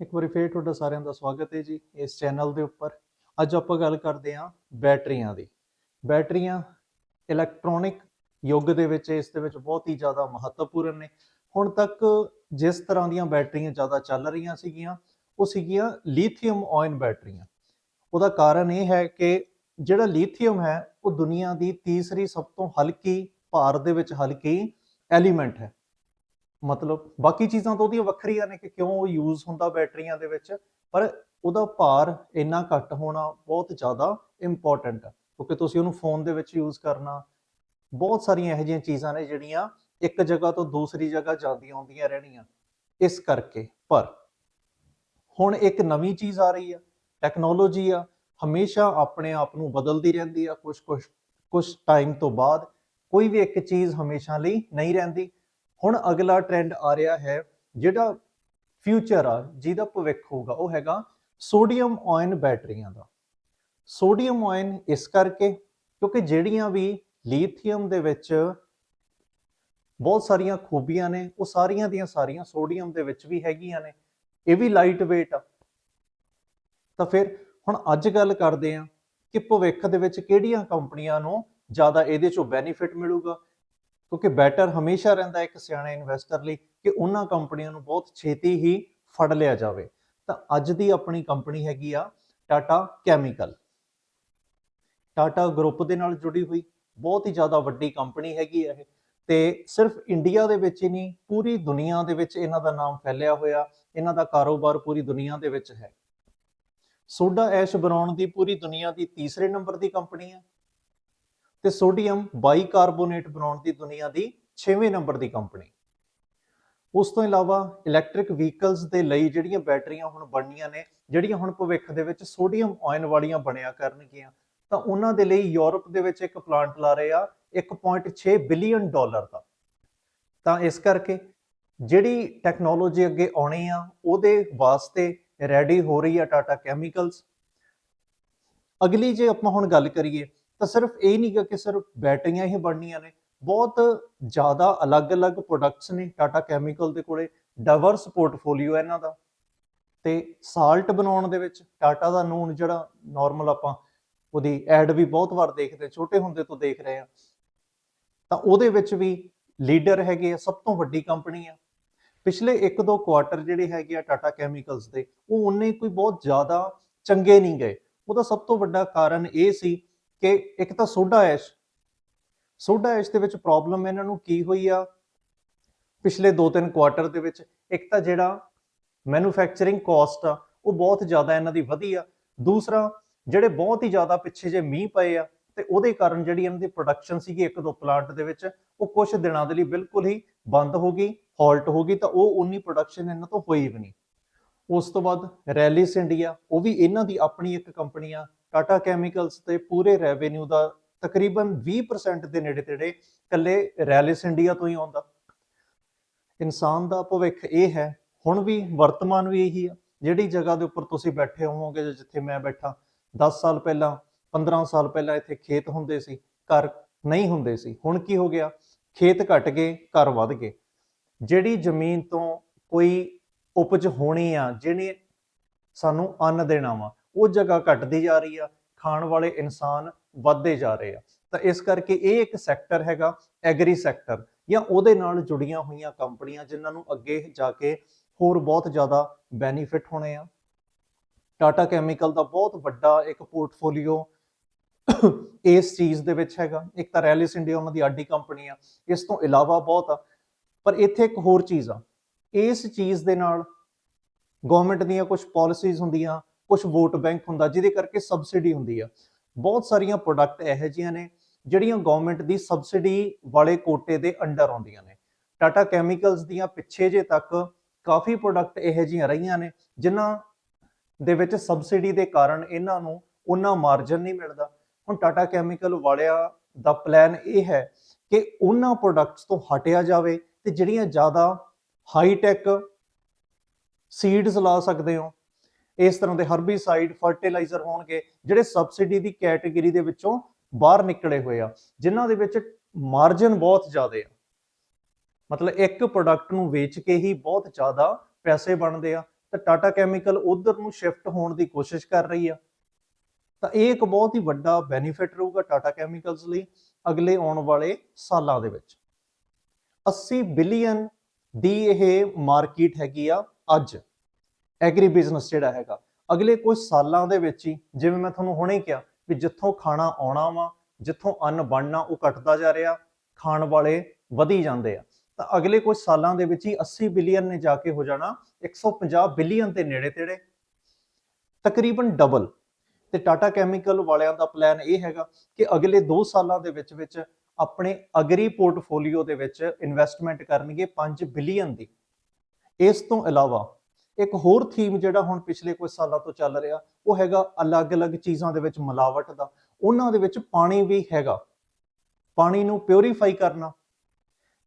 ਇੱਕ ਵਾਰੀ ਫੇਰ ਤੁਹਾਡਾ ਸਾਰਿਆਂ ਦਾ ਸਵਾਗਤ ਹੈ ਜੀ ਇਸ ਚੈਨਲ ਦੇ ਉੱਪਰ। ਅੱਜ ਆਪਾਂ ਗੱਲ ਕਰਦੇ ਹਾਂ ਬੈਟਰੀਆਂ ਦੀ। ਬੈਟਰੀਆਂ ਇਲੈਕਟ੍ਰੋਨਿਕ ਯੁੱਗ ਦੇ ਵਿੱਚ, ਇਸ ਦੇ ਵਿੱਚ ਬਹੁਤ ਹੀ ਜ਼ਿਆਦਾ ਮਹੱਤਵਪੂਰਨ ਨੇ। ਹੁਣ ਤੱਕ ਜਿਸ ਤਰ੍ਹਾਂ ਦੀਆਂ ਬੈਟਰੀਆਂ ਜ਼ਿਆਦਾ ਚੱਲ ਰਹੀਆਂ ਸੀਗੀਆਂ, ਉਹ ਸੀਗੀਆਂ ਲੀਥੀਅਮ ਆਇਨ ਬੈਟਰੀਆਂ। ਉਹਦਾ ਕਾਰਨ ਇਹ ਹੈ ਕਿ ਜਿਹੜਾ ਲੀਥੀਅਮ ਹੈ, ਉਹ ਦੁਨੀਆ ਦੀ ਤੀਸਰੀ ਸਭ ਤੋਂ ਹਲਕੀ, ਭਾਰ ਦੇ ਵਿੱਚ ਹਲਕੀ ਐਲੀਮੈਂਟ ਹੈ। ਮਤਲਬ ਬਾਕੀ ਚੀਜ਼ਾਂ ਤਾਂ ਉਹਦੀਆਂ ਵੱਖਰੀਆਂ ਨੇ ਕਿ ਕਿਉਂ ਉਹ ਯੂਜ਼ ਹੁੰਦਾ ਬੈਟਰੀਆਂ ਦੇ ਵਿੱਚ, ਪਰ ਉਹਦਾ ਭਾਰ ਇੰਨਾ ਘੱਟ ਹੋਣਾ ਬਹੁਤ ਜ਼ਿਆਦਾ ਇੰਪੋਰਟੈਂਟ ਹੈ ਕਿਉਂਕਿ ਤੁਸੀਂ ਉਹਨੂੰ ਫੋਨ ਦੇ ਵਿੱਚ ਯੂਜ਼ ਕਰਨਾ, ਬਹੁਤ ਸਾਰੀਆਂ ਇਹੋ ਜਿਹੀਆਂ ਚੀਜ਼ਾਂ ਨੇ ਜਿਹੜੀਆਂ ਇੱਕ ਜਗ੍ਹਾ ਤੋਂ ਦੂਸਰੀ ਜਗ੍ਹਾ ਜਾਂਦੀਆਂ ਆਉਂਦੀਆਂ ਰਹਿਣੀਆਂ, ਇਸ ਕਰਕੇ। ਪਰ ਹੁਣ ਇੱਕ ਨਵੀਂ ਚੀਜ਼ ਆ ਰਹੀ ਆ ਟੈਕਨੋਲੋਜੀ ਆ, ਹਮੇਸ਼ਾ ਆਪਣੇ ਆਪ ਨੂੰ ਬਦਲਦੀ ਰਹਿੰਦੀ ਆ ਕੁਝ ਕੁਝ ਕੁਝ ਟਾਈਮ ਤੋਂ ਬਾਅਦ, ਕੋਈ ਵੀ ਇੱਕ ਚੀਜ਼ ਹਮੇਸ਼ਾ ਲਈ ਨਹੀਂ ਰਹਿੰਦੀ। ਹੁਣ ਅਗਲਾ ਟ੍ਰੈਂਡ ਆ ਰਿਹਾ ਹੈ, ਜਿਹੜਾ ਫਿਊਚਰ ਆ, ਜਿਹਦਾ ਭਵਿੱਖ ਹੋਊਗਾ, ਉਹ ਹੈਗਾ ਸੋਡੀਅਮ ਆਇਨ ਬੈਟਰੀਆਂ ਦਾ। ਸੋਡੀਅਮ ਆਇਨ ਇਸ ਕਰਕੇ, ਕਿਉਂਕਿ ਜਿਹੜੀਆਂ ਵੀ ਲੀਥੀਅਮ ਦੇ ਵਿੱਚ ਬਹੁਤ ਸਾਰੀਆਂ ਖੂਬੀਆਂ ਨੇ, ਉਹ ਸਾਰੀਆਂ ਦੀਆਂ ਸਾਰੀਆਂ ਸੋਡੀਅਮ ਦੇ ਵਿੱਚ ਵੀ ਹੈਗੀਆਂ ਨੇ, ਇਹ ਵੀ ਲਾਈਟ weight ਆ। ਤਾਂ ਫਿਰ ਹੁਣ ਅੱਜ ਗੱਲ ਕਰਦੇ ਆ ਕਿ ਭਵਿੱਖ ਦੇ ਵਿੱਚ ਕਿਹੜੀਆਂ ਕੰਪਨੀਆਂ ਨੂੰ ਜ਼ਿਆਦਾ ਇਹਦੇ ਚੋਂ ਬੈਨੀਫਿਟ ਮਿਲੂਗਾ ਕਿਉਂਕਿ ਬੈਟਰ ਹਮੇਸ਼ਾ ਰਹਿੰਦਾ ਇੱਕ ਸਿਆਣੇ ਇਨਵੈਸਟਰ ਲਈ ਕਿ ਉਹਨਾਂ ਕੰਪਨੀਆਂ ਨੂੰ ਬਹੁਤ ਛੇਤੀ ਹੀ ਫੜ ਲਿਆ ਜਾਵੇ। ਤਾਂ ਅੱਜ ਦੀ ਆਪਣੀ ਕੰਪਨੀ ਹੈਗੀ ਆ ਟਾਟਾ ਕੈਮੀਕਲ ਟਾਟਾ ਗਰੁੱਪ ਦੇ ਨਾਲ ਜੁੜੀ ਹੋਈ ਬਹੁਤ ਹੀ ਜ਼ਿਆਦਾ ਵੱਡੀ ਕੰਪਨੀ ਹੈਗੀ ਆ ਇਹ। ਤੇ ਸਿਰਫ ਇੰਡੀਆ ਦੇ ਵਿੱਚ ਹੀ ਨਹੀਂ, ਪੂਰੀ ਦੁਨੀਆ ਦੇ ਵਿੱਚ ਇਹਨਾਂ ਦਾ ਨਾਮ ਫੈਲਿਆ ਹੋਇਆ, ਇਹਨਾਂ ਦਾ ਕਾਰੋਬਾਰ ਪੂਰੀ ਦੁਨੀਆ ਦੇ ਵਿੱਚ ਹੈ। ਸੋਡਾ ਐਸ਼ ਬਣਾਉਣ ਦੀ ਪੂਰੀ ਦੁਨੀਆ ਦੀ ਤੀਸਰੇ ਨੰਬਰ ਦੀ ਕੰਪਨੀ ਹੈ ਤੇ ਸੋਡੀਅਮ ਬਾਈਕਾਰਬੋਨੇਟ ਬਣਾਉਣ ਦੀ ਦੁਨੀਆ ਦੀ 6ਵੇਂ ਨੰਬਰ ਦੀ ਕੰਪਨੀ। ਉਸ ਤੋਂ ਇਲਾਵਾ ਇਲੈਕਟ੍ਰਿਕ ਵਹੀਕਲਸ ਦੇ ਲਈ ਜਿਹੜੀਆਂ ਬੈਟਰੀਆਂ ਹੁਣ ਬਣਨੀਆਂ ਨੇ, ਜਿਹੜੀਆਂ ਹੁਣ ਭਵਿੱਖ ਦੇ ਵਿੱਚ ਸੋਡੀਅਮ ਆਇਨ ਵਾਲੀਆਂ ਬਣਿਆ ਕਰਨਗੀਆਂ, ਤਾਂ ਉਹਨਾਂ ਦੇ ਲਈ ਯੂਰਪ ਦੇ ਵਿੱਚ ਇੱਕ ਪਲਾਂਟ ਲਾ ਰਹੇ ਆ 1.6 ਬਿਲੀਅਨ ਡਾਲਰ ਦਾ। ਤਾਂ ਇਸ ਕਰਕੇ ਜਿਹੜੀ ਟੈਕਨੋਲੋਜੀ ਅੱਗੇ ਆਉਣੀ ਆ, ਉਹਦੇ ਵਾਸਤੇ ਰੈਡੀ ਹੋ ਰਹੀ ਆ ਟਾਟਾ ਕੈਮੀਕਲਸ। ਅਗਲੀ ਜੇ ਆਪਾਂ ਹੁਣ ਗੱਲ ਕਰੀਏ ਤਾਂ ਸਿਰਫ ਇਹ ਨਹੀਂ ਗਾ ਕਿ ਸਿਰਫ ਬੈਟਰੀਆਂ ਹੀ ਬਣਨੀਆਂ ਨੇ, ਬਹੁਤ ਜ਼ਿਆਦਾ ਅਲੱਗ-ਅਲੱਗ ਪ੍ਰੋਡਕਟਸ ਨੇ ਟਾਟਾ ਕੈਮੀਕਲ ਦੇ ਕੋਲੇ ਡਾਈਵਰਸ ਪੋਰਟਫੋਲੀਓ ਹੈ ਇਹਨਾਂ ਦਾ। ਤੇ ਸਾਲਟ ਬਣਾਉਣ ਦੇ ਵਿੱਚ ਟਾਟਾ ਦਾ ਨੂਨ ਜਿਹੜਾ ਨਾਰਮਲ ਆਪਾਂ ਉਹਦੀ ਐਡ ਵੀ ਬਹੁਤ ਵਾਰ ਦੇਖਦੇ, ਛੋਟੇ ਹੁੰਦੇ ਤੋਂ ਦੇਖ ਰਹੇ ਆ ਤਾਂ ਉਹਦੇ ਵਿੱਚ ਵੀ ਲੀਡਰ ਹੈਗੇ ਆ, ਸਭ ਤੋਂ ਵੱਡੀ ਕੰਪਨੀ ਆ। ਪਿਛਲੇ 1-2 ਕੁਆਟਰ ਜਿਹੜੇ ਹੈਗੇ ਆ ਟਾਟਾ ਕੈਮੀਕਲਸ ਦੇ, ਉਹ ਉਹਨੇ ਕੋਈ ਬਹੁਤ ਜ਼ਿਆਦਾ ਚੰਗੇ ਨਹੀਂ ਗਏ। ਉਹਦਾ ਸਭ ਤੋਂ ਵੱਡਾ ਕਾਰਨ ਇਹ ਸੀ ਕਿ ਇੱਕ ਤਾਂ ਸੋਡਾ ਐਸ਼ ਸੋਡਾ ਐਸ਼ ਦੇ ਵਿੱਚ ਪ੍ਰੋਬਲਮ ਇਹਨਾਂ ਨੂੰ ਕੀ ਹੋਈ ਆ? ਪਿਛਲੇ 2-3 ਕੁਆਟਰ ਦੇ ਵਿੱਚ ਇੱਕ ਤਾਂ ਜਿਹੜਾ ਮੈਨੂਫੈਕਚਰਿੰਗ ਕਾਸਟ ਆ, ਉਹ ਬਹੁਤ ਜ਼ਿਆਦਾ ਇਹਨਾਂ ਦੀ ਵਧੀ ਆ। ਦੂਸਰਾ, ਜਿਹੜੇ ਬਹੁਤ ਹੀ ਜ਼ਿਆਦਾ ਪਿੱਛੇ ਜੇ ਮੀਂਹ ਪਏ ਆ, ਤੇ ਉਹਦੇ ਕਾਰਨ ਜਿਹੜੀ ਇਹਨਾਂ ਦੀ ਪ੍ਰੋਡਕਸ਼ਨ ਸੀਗੀ ਇੱਕ ਦੋ ਪਲਾਂਟ ਦੇ ਵਿੱਚ, ਉਹ ਕੁਝ ਦਿਨਾਂ ਦੇ ਲਈ ਬਿਲਕੁਲ ਹੀ ਬੰਦ ਹੋ ਗਈ ਹਾਲਟ ਹੋ ਗਈ, ਤਾਂ ਉਹ ਉਨੀ ਪ੍ਰੋਡਕਸ਼ਨ ਇਹਨਾਂ ਤੋਂ ਹੋਈ ਵੀ ਨਹੀਂ। ਉਸ ਤੋਂ ਬਾਅਦ ਰੈਲਿਸ ਇੰਡੀਆ ਉਹ ਵੀ ਇਹਨਾਂ ਦੀ ਆਪਣੀ ਇੱਕ ਕੰਪਨੀ ਆ ਟਾਟਾ ਕੈਮੀਕਲਸ ਤੇ ਪੂਰੇ ਰੈਵਨਿਊ ਦਾ ਤਕਰੀਬਨ 20% ਦੇ ਨੇੜੇ ਤੇੜੇ ਕੱਲੇ ਰੈਲਿਸ ਇੰਡੀਆ ਤੋਂ ਹੀ ਆਉਂਦਾ। ਇਨਸਾਨ ਦਾ ਭਵਿੱਖ ਇਹ ਹੈ, ਹੁਣ ਵੀ ਵਰਤਮਾਨ ਵੀ ਇਹੀ ਆ। ਜਿਹੜੀ ਜਗ੍ਹਾ ਦੇ ਉੱਪਰ ਤੁਸੀਂ ਬੈਠੇ ਹੋਵੋਗੇ ਜਿੱਥੇ ਮੈਂ ਬੈਠਾ 10 ਸਾਲ ਪਹਿਲਾਂ 15 ਸਾਲ ਪਹਿਲਾਂ ਇੱਥੇ ਖੇਤ ਹੁੰਦੇ ਸੀ, ਘਰ ਨਹੀਂ ਹੁੰਦੇ ਸੀ। ਹੁਣ ਕੀ ਹੋ ਗਿਆ? ਖੇਤ ਘਟ ਗਏ, ਘਰ ਵੱਧ ਗਏ। ਜਿਹੜੀ ਜ਼ਮੀਨ ਤੋਂ ਕੋਈ ਉਪਜ ਹੋਣੀ ਆ, ਜਿਹਨੇ ਸਾਨੂੰ ਅੰਨ ਦੇਣਾ ਵਾ ਉਹ ਜਗ੍ਹਾ ਘਟਦੀ ਜਾ ਰਹੀ ਆ, ਖਾਣ ਵਾਲੇ ਇਨਸਾਨ ਵੱਧਦੇ ਜਾ ਰਹੇ ਆ। ਤਾਂ ਇਸ ਕਰਕੇ ਇਹ ਇੱਕ ਸੈਕਟਰ ਹੈਗਾ, ਐਗਰੀ ਸੈਕਟਰ, ਜਾਂ ਉਹਦੇ ਨਾਲ ਜੁੜੀਆਂ ਹੋਈਆਂ ਕੰਪਨੀਆਂ ਜਿਨ੍ਹਾਂ ਨੂੰ ਅੱਗੇ ਜਾ ਕੇ ਹੋਰ ਬਹੁਤ ਜ਼ਿਆਦਾ ਬੈਨੀਫਿਟ ਹੋਣੇ ਆ। ਟਾਟਾ ਕੈਮੀਕਲ ਦਾ ਬਹੁਤ ਵੱਡਾ ਇੱਕ ਪੋਰਟਫੋਲੀਓ ਇਸ ਚੀਜ਼ ਦੇ ਵਿੱਚ ਹੈਗਾ। ਇੱਕ ਤਾਂ ਰੈਲਿਸ ਇੰਡੀਆ ਉਹਨਾਂ ਦੀ ਆਡੀ ਕੰਪਨੀ ਆ, ਇਸ ਤੋਂ ਇਲਾਵਾ ਬਹੁਤ ਆ। ਪਰ ਇੱਥੇ ਇੱਕ ਹੋਰ ਚੀਜ਼ ਆ, ਇਸ ਚੀਜ਼ ਦੇ ਨਾਲ ਗਵਰਨਮੈਂਟ ਦੀਆਂ ਕੁਝ ਪਾਲਿਸੀਜ਼ ਹੁੰਦੀਆਂ ਕੁਝ ਵੋਟ ਬੈਂਕ ਹੁੰਦਾ, ਜਿਹਦੇ ਕਰਕੇ ਸਬਸਿਡੀ ਹੁੰਦੀ ਆ। ਬਹੁਤ ਸਾਰੀਆਂ ਪ੍ਰੋਡਕਟ ਇਹੋ ਜਿਹੀਆਂ ਨੇ, ਜਿਹੜੀਆਂ ਗਵਰਨਮੈਂਟ ਦੀ ਸਬਸਿਡੀ ਵਾਲੇ ਕੋਟੇ ਦੇ ਅੰਡਰ ਆਉਂਦੀਆਂ ਨੇ। ਟਾਟਾ ਕੈਮੀਕਲਸ ਦੀਆਂ ਪਿੱਛੇ ਜੇ ਤੱਕ ਕਾਫੀ ਪ੍ਰੋਡਕਟ ਇਹੋ ਜਿਹੀਆਂ ਰਹੀਆਂ ਨੇ, ਜਿਨ੍ਹਾਂ ਦੇ ਵਿੱਚ ਸਬਸਿਡੀ ਦੇ ਕਾਰਨ ਇਹਨਾਂ ਨੂੰ ਉਹਨਾਂ ਮਾਰਜਨ ਨਹੀਂ ਮਿਲਦਾ। ਹੁਣ ਟਾਟਾ ਕੈਮੀਕਲ ਵਾਲਿਆਂ ਦਾ ਪਲਾਨ ਇਹ ਹੈ ਕਿ ਉਹਨਾਂ ਪ੍ਰੋਡਕਟਸ ਤੋਂ ਹਟਿਆ ਜਾਵੇ ਤੇ ਜਿਹੜੀਆਂ ਜ਼ਿਆਦਾ ਹਾਈ ਟੈਕ ਸੀਡਸ ਲਾ ਸਕਦੇ ਹੋ ਇਸ ਤਰ੍ਹਾਂ ਦੇ ਹਰਬੀਸਾਈਡ ਫਰਟੀਲਾਈਜ਼ਰ ਹੋਣਗੇ, ਜਿਹੜੇ ਸਬਸਿਡੀ ਦੀ ਕੈਟਾਗਰੀ ਦੇ ਵਿੱਚੋਂ ਬਾਹਰ ਨਿਕਲੇ ਹੋਏ ਆ, ਜਿਨ੍ਹਾਂ ਦੇ ਵਿੱਚ ਮਾਰਜਨ ਬਹੁਤ ਜ਼ਿਆਦਾ ਆ। ਮਤਲਬ ਇੱਕ ਪ੍ਰੋਡਕਟ ਨੂੰ ਵੇਚ ਕੇ ਹੀ ਬਹੁਤ ਜ਼ਿਆਦਾ ਪੈਸੇ ਬਣਦੇ ਆ, ਤਾਂ ਟਾਟਾ ਕੈਮੀਕਲ ਉਧਰ ਨੂੰ ਸ਼ਿਫਟ ਹੋਣ ਦੀ ਕੋਸ਼ਿਸ਼ ਕਰ ਰਹੀ ਆ। ਤਾਂ ਇਹ ਇੱਕ ਬਹੁਤ ਹੀ ਵੱਡਾ ਬੈਨੀਫਿਟ ਰਹੂਗਾ ਟਾਟਾ ਕੈਮੀਕਲਸ ਲਈ ਅਗਲੇ ਆਉਣ ਵਾਲੇ ਸਾਲਾਂ ਦੇ ਵਿੱਚ। 80 ਬਿਲੀਅਨ ਦੀ ਇਹ ਮਾਰਕੀਟ ਹੈਗੀ ਆ ਅੱਜ। ਐਗਰੀ ਬਿਜ਼ਨਸ ਜਿਹੜਾ ਹੈਗਾ, ਅਗਲੇ ਕੁਝ ਸਾਲਾਂ ਦੇ ਵਿੱਚ ਹੀ, ਜਿਵੇਂ ਮੈਂ ਤੁਹਾਨੂੰ ਹੁਣੇ ਕਿਹਾ ਵੀ ਜਿੱਥੋਂ ਖਾਣਾ ਆਉਣਾ ਵਾ, ਜਿੱਥੋਂ ਅੰਨ ਬਣਨਾ ਉਹ ਘਟਦਾ ਜਾ ਰਿਹਾ, ਖਾਣ ਵਾਲੇ ਵਧੀ ਜਾਂਦੇ ਆ। ਤਾਂ ਅਗਲੇ ਕੁਝ ਸਾਲਾਂ ਦੇ ਵਿੱਚ ਹੀ 80 ਬਿਲੀਅਨ ਨੇ ਜਾ ਕੇ ਹੋ ਜਾਣਾ 150 ਬਿਲੀਅਨ ਦੇ ਨੇੜੇ ਤੇੜੇ। ਤਕਰੀਬਨ ਡਬਲ ਤੇ ਟਾਟਾ ਕੈਮੀਕਲ ਵਾਲਿਆਂ ਦਾ ਪਲਾਨ ਇਹ ਹੈਗਾ ਕਿ ਅਗਲੇ 2 ਸਾਲਾਂ ਦੇ ਵਿੱਚ ਵਿੱਚ ਆਪਣੇ ਅਗਰੀ ਪੋਰਟਫੋਲੀਓ ਦੇ ਵਿੱਚ ਇਨਵੈਸਟਮੈਂਟ ਕਰਨਗੇ 5 ਬਿਲੀਅਨ ਦੀ। ਇਸ ਤੋਂ ਇਲਾਵਾ ਇੱਕ ਹੋਰ ਥੀਮ ਜਿਹੜਾ ਹੁਣ ਪਿਛਲੇ ਕੁਝ ਸਾਲਾਂ ਤੋਂ ਚੱਲ ਰਿਹਾ, ਉਹ ਹੈਗਾ ਅਲੱਗ-ਅਲੱਗ ਚੀਜ਼ਾਂ ਦੇ ਵਿੱਚ ਮਿਲਾਵਟ ਦਾ। ਉਹਨਾਂ ਦੇ ਵਿੱਚ ਪਾਣੀ ਵੀ ਹੈਗਾ। ਪਾਣੀ ਨੂੰ ਪਿਉਰੀਫਾਈ ਕਰਨਾ।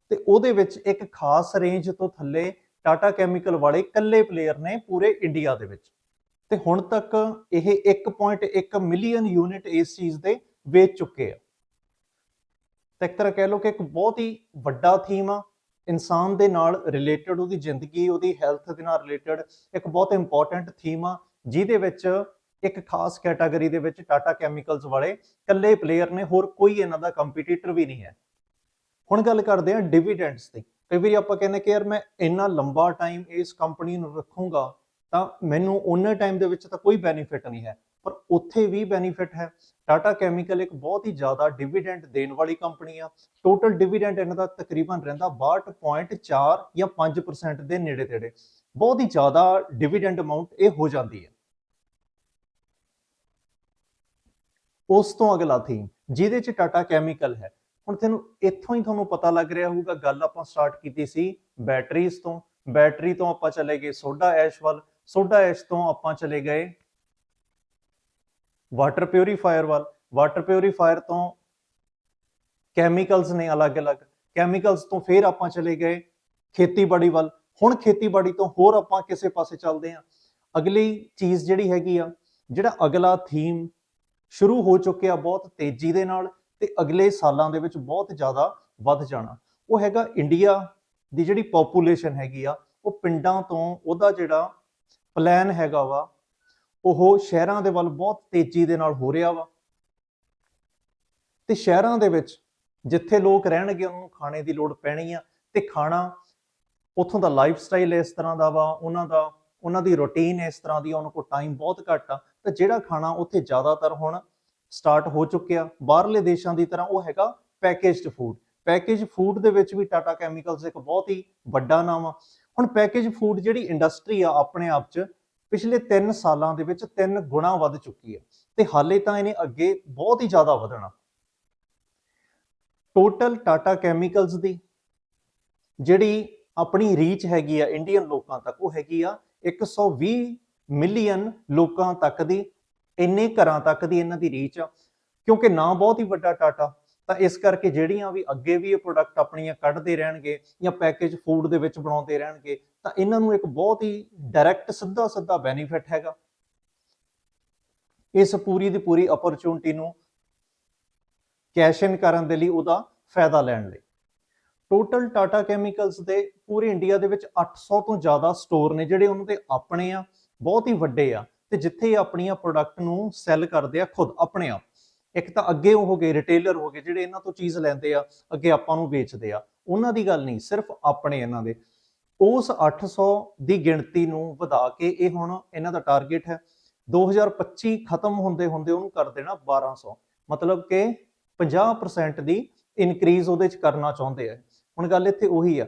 ਤੇ ਉਹਦੇ ਵਿੱਚ ਇੱਕ ਖਾਸ ਰੇਂਜ ਤੋਂ ਥੱਲੇ ਟਾਟਾ ਕੈਮੀਕਲ ਵਾਲੇ ਇਕੱਲੇ ਪਲੇਅਰ ਨੇ ਪੂਰੇ ਇੰਡੀਆ ਦੇ ਵਿੱਚ। ਤੇ ਹੁਣ ਤੱਕ ਇਹ 1.1 ਮਿਲੀਅਨ ਯੂਨਿਟ ਇਸ ਚੀਜ਼ ਦੇ ਵੇਚ ਚੁੱਕੇ ਆ। ਤਾਂ ਇੱਕ ਤਰ੍ਹਾਂ ਕਹਿ ਲਓ ਕਿ ਇੱਕ ਬਹੁਤ ਹੀ ਵੱਡਾ ਥੀਮ ਆ। ਇਨਸਾਨ ਦੇ ਨਾਲ ਰਿਲੇਟਡ ਉਹਦੀ ਜ਼ਿੰਦਗੀ, ਉਹਦੀ ਹੈਲਥ ਦੇ ਨਾਲ ਰਿਲੇਟਡ ਇੱਕ ਬਹੁਤ ਇੰਪੋਰਟੈਂਟ ਥੀਮ ਆ, ਜਿਹਦੇ ਵਿੱਚ ਇੱਕ ਖਾਸ ਕੈਟਾਗਰੀ ਦੇ ਵਿੱਚ ਟਾਟਾ ਕੈਮੀਕਲਸ ਵਾਲੇ ਇਕੱਲੇ ਪਲੇਅਰ ਨੇ, ਹੋਰ ਕੋਈ ਇਹਨਾਂ ਦਾ ਕੰਪੀਟੀਟਰ ਵੀ ਨਹੀਂ ਹੈ। ਹੁਣ ਗੱਲ ਕਰਦੇ ਹਾਂ ਡਿਵੀਡੈਂਡਸ ਦੀ। ਕਈ ਵਾਰੀ ਆਪਾਂ ਕਹਿੰਦੇ ਕਿ ਯਾਰ ਮੈਂ ਇੰਨਾ ਲੰਬਾ ਟਾਈਮ ਇਸ ਕੰਪਨੀ ਨੂੰ ਰੱਖੂੰਗਾ, ਤਾਂ ਮੈਨੂੰ ਉਹਨੇ ਟਾਈਮ ਦੇ ਵਿੱਚ ਤਾਂ ਕੋਈ ਬੈਨੀਫਿਟ ਨਹੀਂ ਹੈ। ਪਰ ਉੱਥੇ ਵੀ ਬੈਨੀਫਿਟ ਹੈ। ਟਾਟਾ ਕੈਮੀਕਲ ਇੱਕ ਬਹੁਤ ਹੀ ਜ਼ਿਆਦਾ ਡਿਵੀਡੈਂਡ ਦੇਣ ਵਾਲੀ ਕੰਪਨੀ ਆ। ਟੋਟਲ ਡਿਵੀਡੈਂਡ ਇਹਨਾਂ ਦਾ ਤਕਰੀਬਨ ਰਹਿੰਦਾ 62.4 ਜਾਂ 5% ਦੇ ਨੇੜੇ ਤੇੜੇ। ਬਹੁਤ ਹੀ ਜ਼ਿਆਦਾ ਡਿਵੀਡੈਂਡ ਅਮਾਉਂਟ ਇਹ ਹੋ ਜਾਂਦੀ ਹੈ। ਉਸ ਤੋਂ ਅਗਲਾ ਥੀਮ ਜਿਹਦੇ ਚ ਟਾਟਾ ਕੈਮੀਕਲ ਹੈ। ਹੁਣ ਤੁਹਾਨੂੰ ਇੱਥੋਂ ਹੀ ਤੁਹਾਨੂੰ ਪਤਾ ਲੱਗ ਰਿਹਾ ਹੋਊਗਾ, ਗੱਲ ਆਪਾਂ ਸਟਾਰਟ ਕੀਤੀ ਸੀ ਬੈਟਰੀਜ਼ ਤੋਂ। ਬੈਟਰੀ ਤੋਂ ਆਪਾਂ ਚਲੇ ਗਏ ਸੋਡਾ ਐਸ਼ ਵੱਲ। ਸੋਡਾ ਐਸ਼ ਤੋਂ ਆਪਾਂ ਚਲੇ ਗਏ ਵਾਟਰ ਪਿਉਰੀਫਾਇਰ ਵੱਲ। ਵਾਟਰ ਪਿਉਰੀਫਾਇਰ ਤੋਂ ਕੈਮੀਕਲਸ ਨੇ ਅਲੱਗ-ਅਲੱਗ। ਕੈਮੀਕਲਸ ਤੋਂ ਫਿਰ ਆਪਾਂ ਚਲੇ ਗਏ ਖੇਤੀਬਾੜੀ ਵੱਲ। ਹੁਣ ਖੇਤੀਬਾੜੀ ਤੋਂ ਹੋਰ ਆਪਾਂ ਕਿਸੇ ਪਾਸੇ ਚੱਲਦੇ ਹਾਂ। ਅਗਲੀ ਚੀਜ਼ ਜਿਹੜੀ ਹੈਗੀ ਆ, ਜਿਹੜਾ ਅਗਲਾ ਥੀਮ ਸ਼ੁਰੂ ਹੋ ਚੁੱਕਿਆ ਬਹੁਤ ਤੇਜ਼ੀ ਦੇ ਨਾਲ ਤੇ ਅਗਲੇ ਸਾਲਾਂ ਦੇ ਵਿੱਚ ਬਹੁਤ ਜ਼ਿਆਦਾ ਵੱਧ ਜਾਣਾ। ਉਹ ਹੈਗਾ ਇੰਡੀਆ ਦੀ ਜਿਹੜੀ ਪੋਪੂਲੇਸ਼ਨ ਹੈਗੀ ਆ, ਉਹ ਪਿੰਡਾਂ ਤੋਂ ਉਹਦਾ ਜਿਹੜਾ ਪਲਾਨ ਹੈਗਾ ਵਾ ਉਹ ਸ਼ਹਿਰਾਂ ਦੇ ਵੱਲ ਬਹੁਤ ਤੇਜ਼ੀ ਦੇ ਨਾਲ ਹੋ ਰਿਹਾ ਵਾ। ਤੇ ਸ਼ਹਿਰਾਂ ਦੇ ਵਿੱਚ ਜਿੱਥੇ ਲੋਕ ਰਹਿਣਗੇ, ਉਹਨਾਂ ਨੂੰ ਖਾਣੇ ਦੀ ਲੋੜ ਪੈਣੀ ਆ ਤੇ ਖਾਣਾ ਉੱਥੋਂ ਦਾ ਲਾਈਫ ਸਟਾਈਲ ਇਸ ਤਰ੍ਹਾਂ ਦਾ ਵਾ, ਉਹਨਾਂ ਦਾ, ਉਹਨਾਂ ਦੀ ਰੁਟੀਨ ਇਸ ਤਰ੍ਹਾਂ ਦੀ ਆ, ਉਹਨਾਂ ਕੋਲ ਟਾਈਮ ਬਹੁਤ ਘੱਟ ਆ। ਤਾਂ ਜਿਹੜਾ ਖਾਣਾ ਉੱਥੇ ਜ਼ਿਆਦਾਤਰ ਹੁਣ ਸਟਾਰਟ ਹੋ ਚੁੱਕਿਆ, ਬਾਹਰਲੇ ਦੇਸ਼ਾਂ ਦੀ ਤਰ੍ਹਾਂ ਉਹ ਹੈਗਾ ਪੈਕੇਜਡ ਫੂਡ ਪੈਕੇਜ ਫੂਡ ਦੇ ਵਿੱਚ ਵੀ ਟਾਟਾ ਕੈਮੀਕਲਸ ਇੱਕ ਬਹੁਤ ਹੀ ਵੱਡਾ ਨਾਮ ਆ। ਹੁਣ ਪੈਕੇਜ ਫੂਡ ਜਿਹੜੀ ਇੰਡਸਟਰੀ ਆ, ਆਪਣੇ ਆਪ 'ਚ ਪਿਛਲੇ 3 ਸਾਲਾਂ ਦੇ ਵਿੱਚ 3 ਗੁਣਾ ਵੱਧ ਚੁੱਕੀ ਹੈ ਤੇ ਹਾਲੇ ਤਾਂ ਇਹਨੇ ਅੱਗੇ ਬਹੁਤ ਹੀ ਜ਼ਿਆਦਾ ਵਧਣਾ। ਟੋਟਲ ਟਾਟਾ ਕੈਮੀਕਲਸ ਦੀ ਜਿਹੜੀ ਆਪਣੀ ਰੀਚ ਹੈਗੀ ਆ ਇੰਡੀਅਨ ਲੋਕਾਂ ਤੱਕ, ਉਹ ਹੈਗੀ ਆ 120 ਮਿਲੀਅਨ ਲੋਕਾਂ ਤੱਕ ਦੀ, ਇੰਨੇ ਘਰਾਂ ਤੱਕ ਦੀ ਇਹਨਾਂ ਦੀ ਰੀਚ ਆ। ਕਿਉਂਕਿ ਨਾ ਬਹੁਤ ਹੀ ਵੱਡਾ ਟਾਟਾ ਤਾਂ ਇਸ ਕਰਕੇ ਜਿਹੜੀਆਂ ਵੀ ਅੱਗੇ ਵੀ ਇਹ ਪ੍ਰੋਡਕਟ ਆਪਣੀਆਂ ਕੱਢਦੇ ਰਹਿਣਗੇ ਜਾਂ ਪੈਕੇਜ ਫੂਡ ਦੇ ਵਿੱਚ ਬਣਾਉਂਦੇ ਰਹਿਣਗੇ, ਤਾਂ ਇਹਨਾਂ ਨੂੰ ਇੱਕ ਬਹੁਤ ਹੀ ਡਾਇਰੈਕਟ ਸਿੱਧਾ ਸਿੱਧਾ ਬੈਨੀਫਿਟ ਹੈਗਾ। ਇਸ ਪੂਰੀ ਦੀ ਪੂਰੀ ਓਪਰਚੁਨਿਟੀ ਨੂੰ ਕੈਸ਼ ਇਨ ਕਰਨ ਦੇ ਲਈ ਉਹਦਾ ਫਾਇਦਾ ਲੈਣ ਲਈ। ਟੋਟਲ ਟਾਟਾ ਕੈਮੀਕਲਸ ਦੇ ਪੂਰੇ ਇੰਡੀਆ ਦੇ ਵਿੱਚ 800 ਤੋਂ ਜ਼ਿਆਦਾ ਸਟੋਰ ਨੇ ਜਿਹੜੇ ਉਹਨਾਂ ਦੇ ਆਪਣੇ ਆ, ਬਹੁਤ ਹੀ ਵੱਡੇ ਆ, ਤੇ ਜਿੱਥੇ ਆਪਣੀਆਂ ਪ੍ਰੋਡਕਟ ਨੂੰ ਸੈੱਲ ਕਰਦੇ ਆ ਖੁਦ, ਆਪਣੇ ਆਪ। ਇੱਕ ਤਾਂ ਅੱਗੇ ਉਹ ਹੋ ਗਏ ਰਿਟੇਲਰ ਹੋ ਗਏ, ਜਿਹੜੇ ਇਹਨਾਂ ਤੋਂ ਚੀਜ਼ ਲੈਂਦੇ ਆ, ਅੱਗੇ ਆਪਾਂ ਨੂੰ ਵੇਚਦੇ ਆ। ਉਹਨਾਂ ਦੀ ਗੱਲ ਨਹੀਂ, ਸਿਰਫ ਆਪਣੇ ਇਹਨਾਂ ਦੇ। ਉਸ 800 ਦੀ ਗਿਣਤੀ ਨੂੰ ਵਧਾ ਕੇ ਇਹ ਹੁਣ ਇਹਨਾਂ ਦਾ ਟਾਰਗੇਟ ਹੈ। 2025 ਖਤਮ ਹੁੰਦੇ ਹੁੰਦੇ ਉਹਨੂੰ ਕਰ ਦੇਣਾ 1200 ਮਤਲਬ ਕਿ 50% ਦੀ ਇਨਕਰੀਜ਼ ਉਹਦੇ ਚ ਕਰਨਾ ਚਾਹੁੰਦੇ ਆ। ਹੁਣ ਗੱਲ ਇੱਥੇ ਉਹੀ ਆ,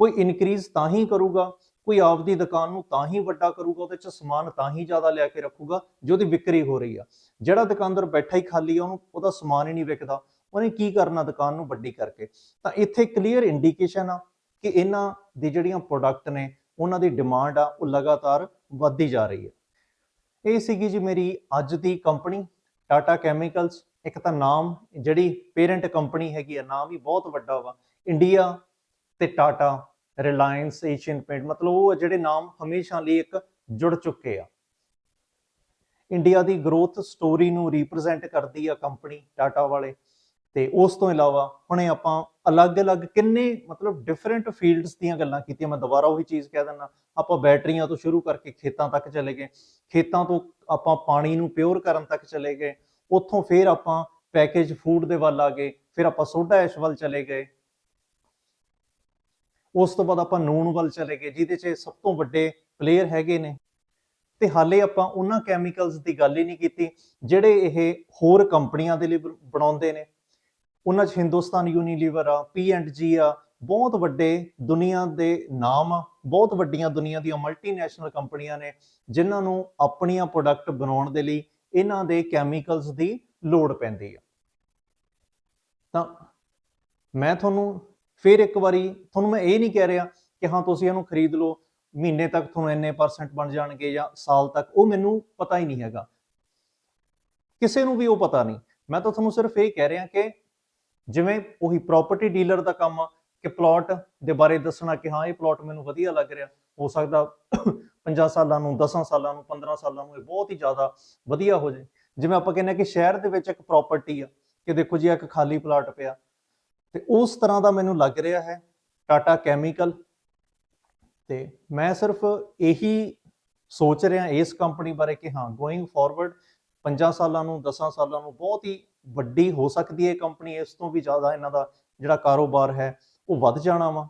ਕੋਈ ਇਨਕਰੀਜ਼ ਤਾਂ ਹੀ ਕਰੂਗਾ ਕੋਈ ਆਪਦੀ ਦੁਕਾਨ ਨੂੰ ਤਾਂ ਹੀ ਵੱਡਾ ਕਰੂਗਾ, ਉਹਦੇ ਚ ਸਮਾਨ ਤਾਂ ਹੀ ਜ਼ਿਆਦਾ ਲਿਆ ਕੇ ਰੱਖੂਗਾ, ਜੋ ਉਹਦੀ ਵਿਕਰੀ ਹੋ ਰਹੀ ਆ। ਜਿਹੜਾ ਦੁਕਾਨਦਾਰ ਬੈਠਾ ਹੀ ਖਾਲੀ ਆ, ਉਹਨੂੰ ਉਹਦਾ ਸਮਾਨ ਹੀ ਨਹੀਂ ਵਿਕਦਾ, ਉਹਨੇ ਕੀ ਕਰਨਾ ਦੁਕਾਨ ਨੂੰ ਵੱਡੀ ਕਰਕੇ? ਤਾਂ ਇੱਥੇ ਕਲੀਅਰ ਇੰਡੀਕੇਸ਼ਨ ਆ ਕਿ ਇਹਨਾਂ ਦੀ ਜਿਹੜੀਆਂ ਪ੍ਰੋਡਕਟ ਨੇ, ਉਹਨਾਂ ਦੀ ਡਿਮਾਂਡ ਆ, ਉਹ ਲਗਾਤਾਰ ਵੱਧਦੀ ਜਾ ਰਹੀ ਹੈ ਇਹ ਸੀਗੀ ਜੀ ਮੇਰੀ ਅੱਜ ਦੀ ਕੰਪਨੀ ਟਾਟਾ ਕੈਮੀਕਲਸ ਇੱਕ ਤਾਂ ਨਾਮ, ਜਿਹੜੀ ਪੇਰੈਂਟ ਕੰਪਨੀ ਹੈਗੀ ਆ, ਨਾਮ ਹੀ ਬਹੁਤ ਵੱਡਾ ਵਾ। ਇੰਡੀਆ ਤੇ ਟਾਟਾ ਰਿਲਾਇੰਸ ਏਸ਼ੀਅਨ ਪੇਂਟ ਮਤਲਬ ਉਹ ਜਿਹੜੇ ਨਾਮ ਹਮੇਸ਼ਾ ਲਈ ਇੱਕ ਜੁੜ ਚੁੱਕੇ ਆ। ਇੰਡੀਆ ਦੀ ਗਰੋਥ ਸਟੋਰੀ ਨੂੰ ਰਿਪਰੈਜ਼ੈਂਟ ਕਰਦੀ ਆ ਕੰਪਨੀ ਟਾਟਾ ਵਾਲੇ। ਤੇ ਉਸ ਤੋਂ ਇਲਾਵਾ ਹੁਣੇ ਆਪਾਂ ਅਲੱਗ-ਅਲੱਗ ਕਿੰਨੇ ਮਤਲਬ ਡਿਫਰੈਂਟ ਫੀਲਡਸ ਦੀਆਂ ਗੱਲਾਂ ਕੀਤੀਆਂ। ਮੈਂ ਦੁਬਾਰਾ ਉਹੀ ਚੀਜ਼ ਕਹਿ ਦਿੰਦਾ, ਆਪਾਂ ਬੈਟਰੀਆਂ ਤੋਂ ਸ਼ੁਰੂ ਕਰਕੇ ਖੇਤਾਂ ਤੱਕ ਚਲੇ ਗਏ। ਖੇਤਾਂ ਤੋਂ ਆਪਾਂ ਪਾਣੀ ਨੂੰ ਪਿਓਰ ਕਰਨ ਤੱਕ ਚਲੇ ਗਏ। ਉੱਥੋਂ ਫਿਰ ਆਪਾਂ ਪੈਕੇਜ ਫੂਡ ਦੇ ਵੱਲ ਆ ਗਏ। ਫਿਰ ਆਪਾਂ ਸੋਡਾ ਐਸ਼ ਵੱਲ ਚਲੇ ਗਏ। ਉਸ ਤੋਂ ਬਾਅਦ ਆਪਾਂ ਨੂਣ ਵੱਲ ਚਲੇ ਗਏ, ਜਿਹਦੇ 'ਚ ਸਭ ਤੋਂ ਵੱਡੇ ਪਲੇਅਰ ਹੈਗੇ ਨੇ। ਤੇ ਹਾਲੇ ਆਪਾਂ ਉਹਨਾਂ ਕੈਮੀਕਲਸ ਦੀ ਗੱਲ ਹੀ ਨਹੀਂ ਕੀਤੀ, ਜਿਹੜੇ ਇਹ ਹੋਰ ਕੰਪਨੀਆਂ ਦੇ ਲਈ ਬਣਾਉਂਦੇ ਨੇ। ਉਹਨਾਂ 'ਚ ਹਿੰਦੁਸਤਾਨ ਯੂਨੀਲੀਵਰ ਆ ਪੀ&ਜੀ ਆ, ਬਹੁਤ ਵੱਡੇ ਦੁਨੀਆ ਦੇ ਨਾਮ ਆ, ਬਹੁਤ ਵੱਡੀਆਂ ਦੁਨੀਆ ਦੀਆਂ ਮਲਟੀਨੈਸ਼ਨਲ ਕੰਪਨੀਆਂ ਨੇ, ਜਿਨ੍ਹਾਂ ਨੂੰ ਆਪਣੀਆਂ ਪ੍ਰੋਡਕਟ ਬਣਾਉਣ ਦੇ ਲਈ ਇਹਨਾਂ ਦੇ ਕੈਮੀਕਲਸ ਦੀ ਲੋੜ ਪੈਂਦੀ ਆ। ਤਾਂ ਮੈਂ ਤੁਹਾਨੂੰ ਫਿਰ ਇੱਕ ਵਾਰੀ ਤੁਹਾਨੂੰ ਮੈਂ ਇਹ ਨਹੀਂ ਕਹਿ ਰਿਹਾ ਕਿ ਹਾਂ, ਤੁਸੀਂ ਇਹਨੂੰ ਖਰੀਦ ਲਓ, ਮਹੀਨੇ ਤੱਕ ਤੁਹਾਨੂੰ ਇੰਨੇ ਪਰਸੈਂਟ ਬਣ ਜਾਣਗੇ ਜਾਂ ਸਾਲ ਤੱਕ, ਉਹ ਮੈਨੂੰ ਪਤਾ ਹੀ ਨਹੀਂ ਹੈਗਾ। ਕਿਸੇ ਨੂੰ ਵੀ ਉਹ ਪਤਾ ਨਹੀਂ। ਮੈਂ ਤਾਂ ਤੁਹਾਨੂੰ ਸਿਰਫ ਇਹ ਕਹਿ ਰਿਹਾ ਕਿ ਜਿਵੇਂ ਉਹੀ ਪ੍ਰਾਪਰਟੀ ਡੀਲਰ ਦਾ ਕੰਮ ਆ, ਕਿ ਪਲਾਟ ਦੇ ਬਾਰੇ ਦੱਸਣਾ ਕਿ ਹਾਂ, ਇਹ ਪਲਾਟ ਮੈਨੂੰ ਵਧੀਆ ਲੱਗ ਰਿਹਾ। ਹੋ ਸਕਦਾ 50 ਸਾਲਾਂ ਨੂੰ 10 ਸਾਲਾਂ ਨੂੰ 15 ਸਾਲਾਂ ਨੂੰ ਇਹ ਬਹੁਤ ਹੀ ਜ਼ਿਆਦਾ ਵਧੀਆ ਹੋ ਜਾਏ। ਜਿਵੇਂ ਆਪਾਂ ਕਹਿੰਦੇ ਆ ਕਿ ਸ਼ਹਿਰ ਦੇ ਵਿੱਚ ਇੱਕ ਪ੍ਰਾਪਰਟੀ ਆ, ਕਿ ਦੇਖੋ ਜੀ ਇੱਕ ਖਾਲੀ ਪਲਾਟ ਪਿਆ। ਤੇ ਉਸ ਤਰ੍ਹਾਂ ਦਾ ਮੈਨੂੰ ਲੱਗ ਰਿਹਾ ਹੈ ਟਾਟਾ ਕੈਮੀਕਲ। ਤੇ ਮੈਂ ਸਿਰਫ ਇਹੀ ਸੋਚ ਰਿਹਾ ਇਸ ਕੰਪਨੀ ਬਾਰੇ ਕਿ ਹਾਂ ਗੋਇੰਗ ਫਾਰਵਰਡ 5 ਸਾਲਾਂ ਨੂੰ 10 ਸਾਲਾਂ ਨੂੰ ਬਹੁਤ ਹੀ ਵੱਡੀ ਹੋ ਸਕਦੀ ਹੈ ਕੰਪਨੀ, ਇਸ ਤੋਂ ਵੀ ਜ਼ਿਆਦਾ ਇਹਨਾਂ ਦਾ ਜਿਹੜਾ ਕਾਰੋਬਾਰ ਹੈ ਉਹ ਵੱਧ ਜਾਣਾ ਵਾ।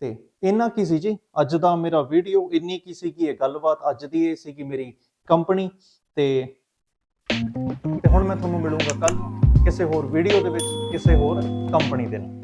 ਤੇ ਇੰਨਾ ਕੀ ਸੀ ਜੀ? ਅੱਜ ਦਾ ਮੇਰਾ ਵੀਡੀਓ ਇੰਨੀ ਕੀ ਸੀ ਕਿ ਇਹ ਗੱਲਬਾਤ ਅੱਜ ਦੀ ਇਹ ਸੀ ਕਿ ਮੇਰੀ ਕੰਪਨੀ। ਤੇ ਤੇ ਹੁਣ ਮੈਂ ਤੁਹਾਨੂੰ ਮਿਲੂੰਗਾ ਕੱਲ ਕਿਸੇ ਹੋਰ ਵੀਡੀਓ ਦੇ ਵਿੱਚ ਕਿਸੇ ਹੋਰ ਕੰਪਨੀ ਦੇ ਨਾਲ।